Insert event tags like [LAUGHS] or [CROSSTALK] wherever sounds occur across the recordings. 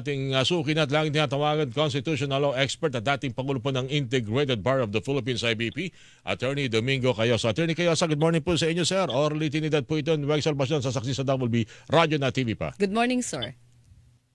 ating uh, sukin at laging tinatawagan constitutional law expert at dating Pangulo po ng Integrated Bar of the Philippines, IBP, Attorney Domingo Cayosa. Attorney Cayosa, good morning po sa inyo, sir. Orly Tinidad po ito, Nuwag Salvacion sa saksi sa WB, Radio na TV pa. Good morning, sir.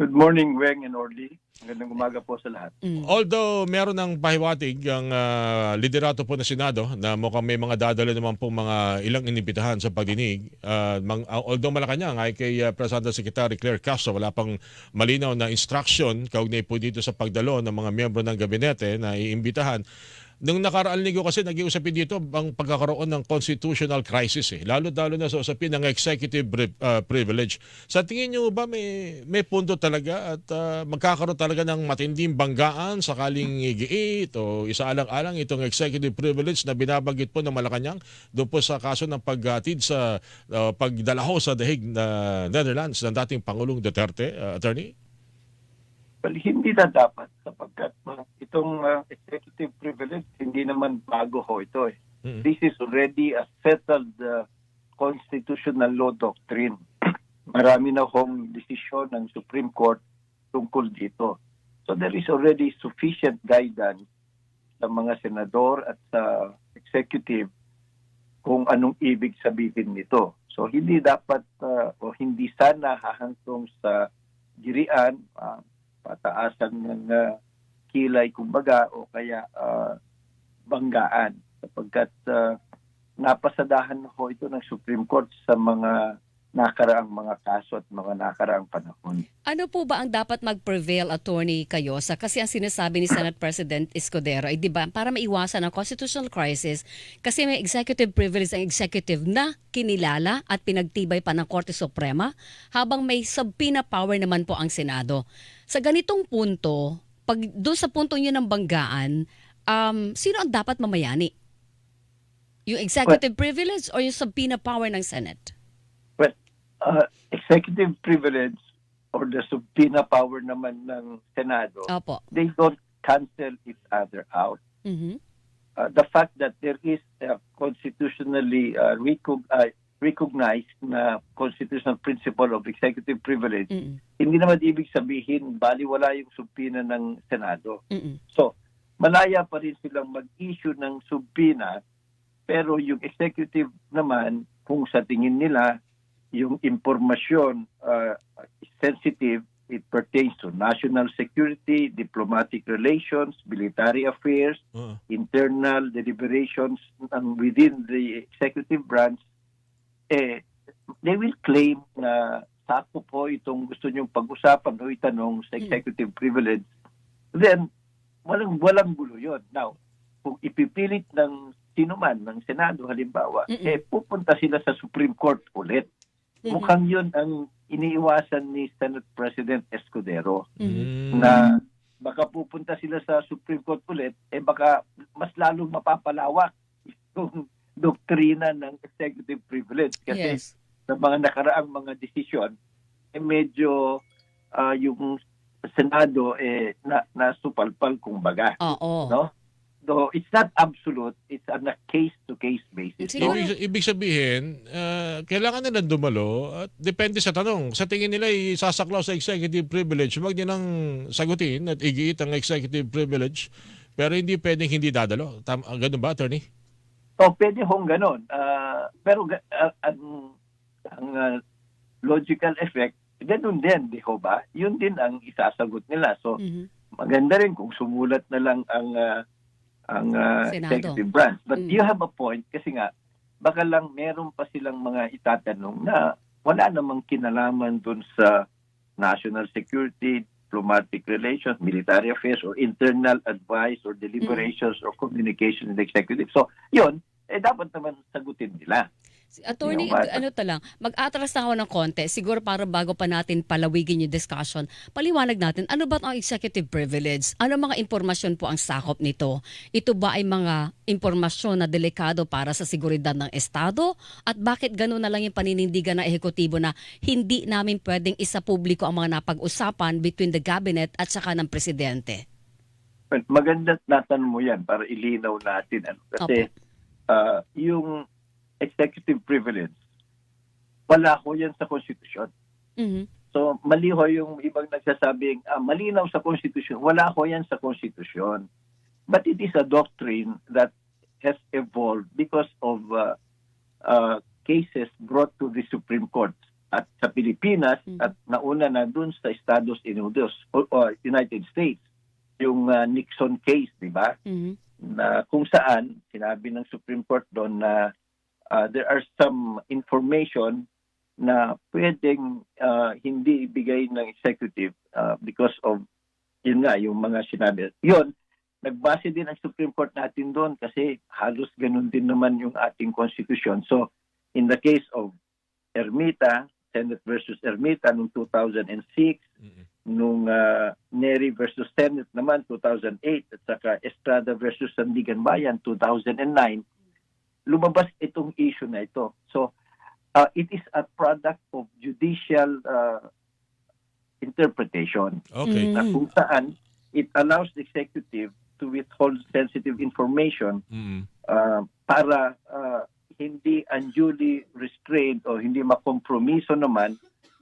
Good morning, Weng and Orly. Magandang umaga po sa lahat. Although meron ng pahiwatig ang ah, liderato po ng Senado na mukhang may mga dadala naman po mga ilang inibitahan sa pagdinig. ah, mang, ah, although Malacanang ay kay uh, Presidente Secretary Claire Castro wala pang malinaw na instruction kaugnay po dito sa pagdalo ng mga miyembro ng gabinete na iimbitahan. Nung nakaraan linggo kasi nag-iusapin dito ang pagkakaroon ng constitutional crisis eh. Lalo-lalo na sa usapin ng executive ah, privilege. Sa tingin niyo ba may may punto talaga at ah, magkakaroon talaga ng matinding banggaan sakaling igiit o isaalang-alang itong executive privilege na binabanggit po ng Malacanang doon po sa kaso ng paghatid sa ah, pagdalaho sa dahig na Netherlands ng dating Pangulong Duterte, ah, attorney? Well, hindi na dapat uh, itong uh, executive privilege, hindi naman bago ho ito eh. Mm. This is already a settled uh, constitutional law doctrine. [CLEARS THROAT] Marami na hong desisyon ng Supreme Court tungkol dito. So there is already sufficient guidance sa mga senador at sa executive kung anong ibig sabihin nito. So hindi dapat uh, o hindi sana hahantong sa girian, uh, pataasan ng uh, kilay kumbaga o kaya uh, banggaan sapagkat uh, napasadahan ho ito ng Supreme Court sa mga nakaraang mga kaso at mga nakaraang panahon. Ano po ba ang dapat mag-prevail, Attorney Cayosa? Kasi ang sinasabi ni Senate President Escudero ay, di ba, para maiwasan ang constitutional crisis, kasi may executive privilege ang executive na kinilala at pinagtibay pa ng Korte Suprema, habang may subpoena power naman po ang Senado. Sa ganitong punto, pag doon sa punto niyo ng banggaan, um, sino ang dapat mamayani? Yung executive privilege o yung subpoena power ng Senate? Well, uh, executive privilege or the subpoena power naman ng Senado, Opo. they don't cancel each other out. Mhm. Uh, the fact that there is a constitutionally uh, recog- uh, recognized na constitutional principle of executive privilege, Mm-mm. hindi naman ibig sabihin baliwala yung subpoena ng Senado. Mm-mm. So, malaya pa rin silang mag-issue ng subpoena pero yung executive naman, kung sa tingin nila, yung impormasyon uh, is sensitive, it pertains to national security, diplomatic relations, military affairs, Oo. internal deliberations um, within the executive branch, eh, they will claim na sako po itong gusto niyong pag-usapan o itanong sa executive privilege, then walang walang gulo yun. Now, kung ipipilit ng sino man, ng Senado halimbawa, Mm-mm. eh pupunta sila sa Supreme Court ulit. Mhm. Mukhang yun ang iniiwasan ni Senate President Escudero Mhm. Mm. na baka pupunta sila sa Supreme Court ulit, eh baka mas lalong mapapalawak [LAUGHS] yung doktrina ng executive privilege. Kasi Yes. sa mga nakaraang mga desisyon, eh medyo ah, yung Senado eh na, nasupalpal kumbaga. Oo. No? So it's not absolute, it's on a case-to-case basis. Siguro- Ibig, ibig sabihin, ah, kailangan nilang dumalo at depende sa tanong. Sa tingin nila, isasaklaw sa executive privilege, huwag nilang sagutin at igiit ang executive privilege. Pero hindi pwedeng hindi dadalo. Tam, ganun ba, attorney? So, pwede hong ganon. Ah, pero ah, ang, ang ah, logical effect, ganun din, di ho ba? Yun din ang isasagot nila. So, Mhm. maganda rin kung sumulat na lang ang ah, ang Senado. executive branch. But Mm. you have a point kasi nga, baka lang meron pa silang mga itatanong na wala namang kinalaman dun sa national security, diplomatic relations, military affairs, or internal advice or deliberations or communication in the executive. So, yun, eh dapat naman sagutin nila. Si- Attorney, You know ano to lang, mag-atras na ako ng konti. Siguro para bago pa natin palawigin yung discussion, paliwanag natin, ano ba ang executive privilege? Ano mga impormasyon po ang sakop nito? Ito ba ay mga impormasyon na delikado para sa seguridad ng Estado? At bakit gano'n na lang yung paninindigan ng ehekutibo na hindi namin pwedeng isa publiko ang mga napag-usapan between the cabinet at saka ng presidente? Maganda natanong mo yan para ilinaw natin. Ano? Kasi ah, yung executive privilege, wala ko yan sa konstitusyon. Mhm. So mali ho yung ibang nagsasabing ah, malinaw sa konstitusyon. Wala ho yan sa konstitusyon. But it is a doctrine that has evolved because of uh, uh, cases brought to the Supreme Court at sa Pilipinas Mhm. at nauna na dun sa Estados Unidos o, o United States yung uh, Nixon case, di ba? Mhm. Na kung saan sinabi ng Supreme Court doon na uh, there are some information na pwedeng uh, hindi ibigay ng executive uh, because of yun nga yung mga sinabi. Yun, nagbase din ang Supreme Court natin doon kasi halos ganun din naman yung ating constitution. So in the case of Ermita, Senate versus Ermita noong 2006, Mm-mm. Nung uh, Neri versus Senate naman 2008 at saka Estrada versus Sandigan Bayan 2009 lumabas itong issue na ito so uh, it is a product of judicial uh, interpretation Okay. Mm. na kung saan it allows the executive to withhold sensitive information Mm-mm. uh, para uh, hindi unduly restrained o hindi makompromiso naman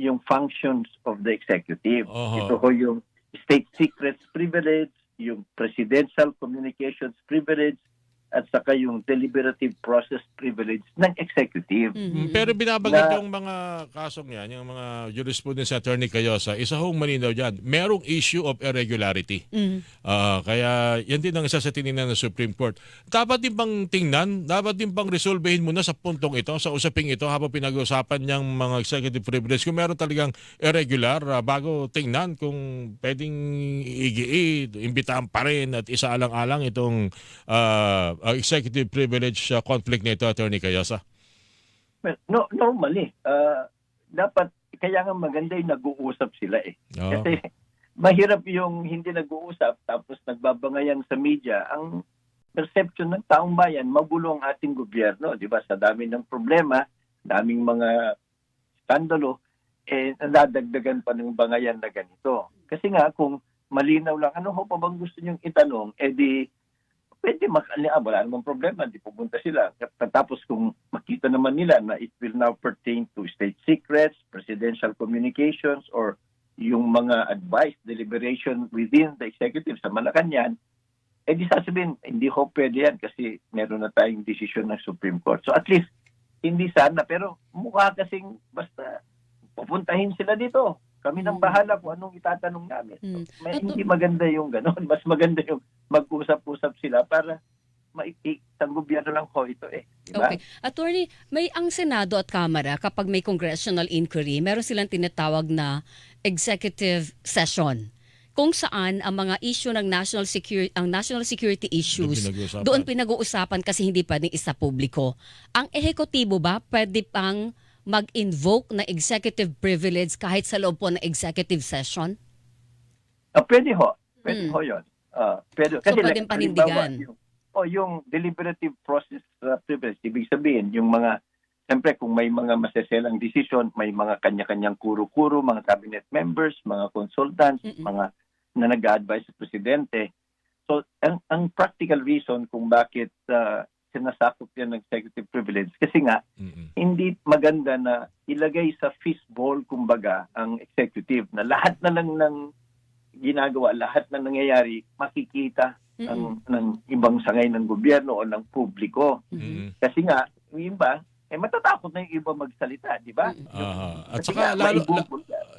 yung functions of the executive. Oho. Ito ho yung state secrets privilege, yung presidential communications privilege, at saka yung deliberative process privilege ng executive. Mhm. Pero binabanggit Na- yung mga kasong yan, yung mga jurisprudence attorney Cayosa, isa hong malinaw dyan, merong issue of irregularity. Mhm. Ah, kaya yan din ang isa sa tinignan ng Supreme Court. Dapat din bang tingnan, dapat din bang resolvehin muna sa puntong ito, sa usaping ito habang pinag-uusapan niyang mga executive privilege kung meron talagang irregular ah, bago tingnan kung pwedeng igiit, imbitahan pa rin at isaalang-alang itong ah, ah, executive privilege ah, conflict nito, Attorney Cayosa. Well, no, normally, uh, dapat, kaya nga maganda yung nag-uusap sila eh. Oo. Kasi mahirap yung hindi nag-uusap tapos nagbabangayan sa media. Ang perception ng taong bayan, magulo ang ating gobyerno. Di ba? Sa dami ng problema, daming mga skandalo, eh, nadadagdagan pa ng bangayan na ganito. Kasi nga, kung malinaw lang, ano ho pa bang gusto niyong itanong, eh di, pwede mak- ah, wala namang problema, di pupunta sila. Tapos kung makita naman nila na it will now pertain to state secrets, presidential communications, or yung mga advice, deliberation within the executive sa Malacanang, eh di sasabihin, hindi ho pwede yan kasi meron na tayong desisyon ng Supreme Court. So at least, hindi sana, pero mukha kasing basta pupuntahin sila dito. Kami nang Mm. bahala kung anong itatanong namin. Mm. May, Ato- hindi maganda yung gano'n. [LAUGHS] Mas maganda yung mag-usap-usap sila para maikik ang gobyerno lang ho ito eh. Diba? Okay. Attorney, may ang Senado at Kamara kapag may congressional inquiry, meron silang tinatawag na executive session kung saan ang mga issue ng national security ang national security issues Doon pinag-uusapan. doon pinag-uusapan kasi hindi pwedeng isa publiko. Ang ehekutibo ba pwede pang mag-invoke na executive privilege kahit sa loob po ng executive session? Ah, pwede ho. Pwede Mm. ho yun. Ah, pwede. So, like, pwedeng panindigan. halimbawa, Yung, o yung deliberative process uh, privilege, ibig sabihin, yung mga, siyempre kung may mga maseselang decision, may mga kanya-kanyang kuro-kuro, mga cabinet members, mga consultants, Mm-mm. mga na nag-advise sa presidente. So, ang, ang practical reason kung bakit uh, sinasakop yan ng executive privilege, kasi nga, Mm-mm. hindi maganda na ilagay sa fishbowl kumbaga ang executive na lahat na lang ng ginagawa, lahat na nangyayari makikita ng, ng ibang sangay ng gobyerno o ng publiko. Mhm. Mm-mm. Kasi nga, yung iba, eh matatakot na yung iba magsalita, di ba? Aha. At Kasi saka nga, lalo,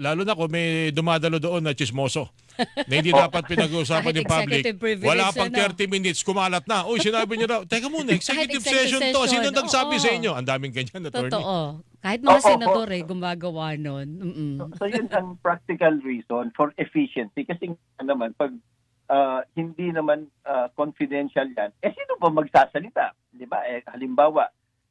lalo na kung may dumadalo doon na chismoso na hindi [LAUGHS] dapat pinag-uusapan ng public. Wala pang ano? 30 minutes, kumalat na. Uy, sinabi niyo raw, teka muna, [LAUGHS] executive, executive session to. session, Sino nagsabi oo. sa inyo? Ang daming ganyan, attorney. Totoo. Kahit mga oo. senador eh, gumagawa nun. Mm-mm. So, so yun ang practical reason for efficiency. Kasi nga naman, pag ah, hindi naman ah, confidential yan, eh sino ba magsasalita? Di ba? Eh, halimbawa,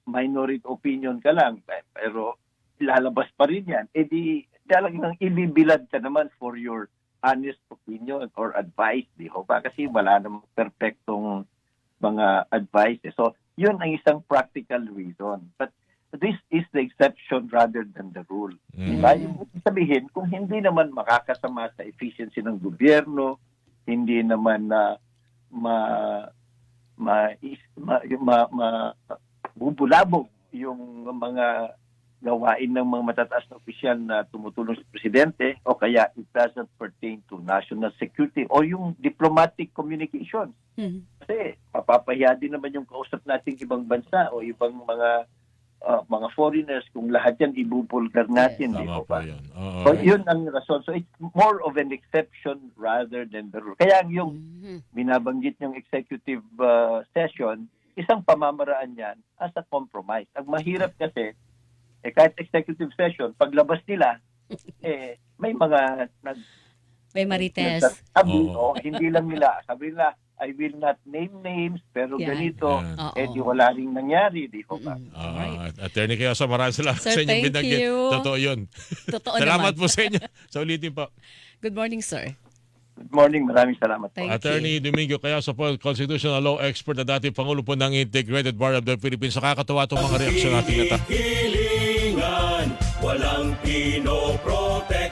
minority opinion ka lang, eh, pero lalabas pa rin yan. Eh di, talagang ibibilad ka naman for your honest opinion or advice, di ho ba? Kasi wala namang perfectong mga advice. eh. So, yun ang isang practical reason. But this is the exception rather than the rule. Mm. Diba? Yung sabihin, kung hindi naman makakasama sa efficiency ng gobyerno, hindi naman na ma ma, is- ma, ma, ma bubulabog yung mga gawain ng mga matataas na opisyal na tumutulong sa presidente o kaya it doesn't pertain to national security o yung diplomatic communication. Mhm. Kasi mapapahiya din naman yung kausap nating ibang bansa o ibang mga ah, mga foreigners kung lahat yan ibubulgar natin. di Tama ba? yun. Oo. So yun ang rason. So it's more of an exception rather than the rule. Kaya yung Mhm. binabanggit yung executive uh, session, isang pamamaraan yan as a compromise. Ang mahirap kasi, eh, kahit executive session, paglabas nila, [LAUGHS] eh, may mga nag, May marites. nagsasabi, Oo. o hindi lang nila, sabi nila, I will not name names, pero Yan. ganito, Yan. Oo. eh di wala ring nangyari, di ko ba? Ah, Attorney Kaya sa maraming salamat Sir, sa inyong thank binanggit. you. Totoo yun. Totoo [LAUGHS] salamat naman. po sa inyo. [LAUGHS] Sa ulitin po. Good morning, sir. Good morning, maraming salamat po. Thank Attorney Domingo Kaya sa po, constitutional law expert na dating Pangulo po ng Integrated Bar of the Philippines. Nakakatawa itong mga reaksyon nating nata. Hilingan, walang pinoprotektahan.